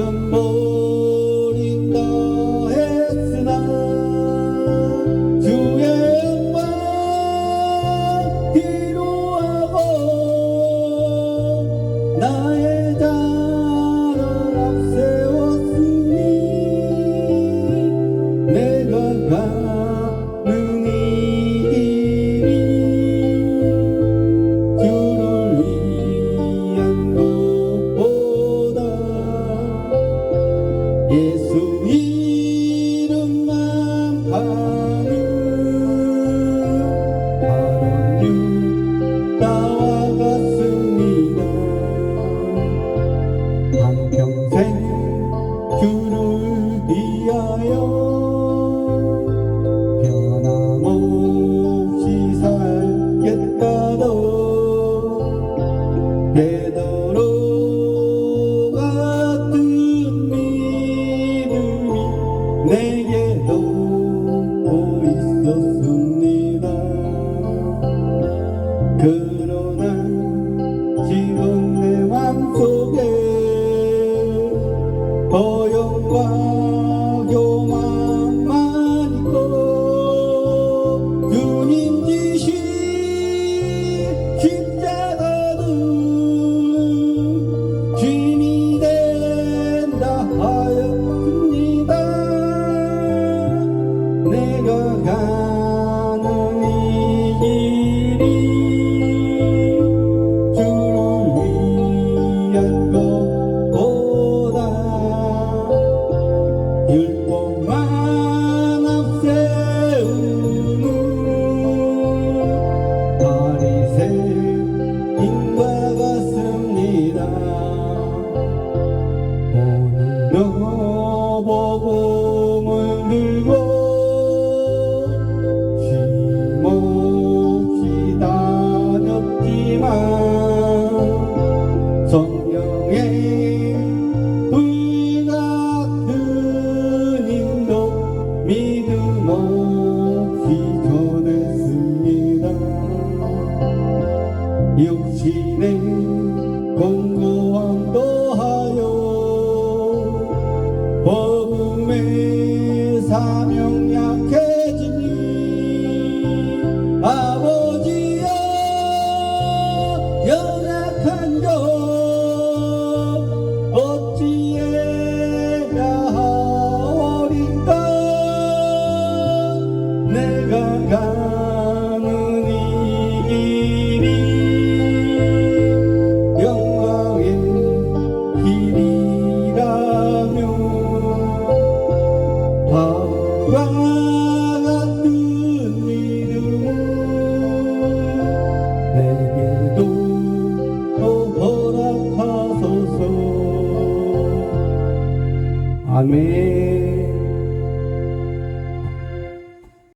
welcome Yeah. God. 그 성령의 불같은 인도 그, 믿음 없이 전했습니다. 사명 Amém.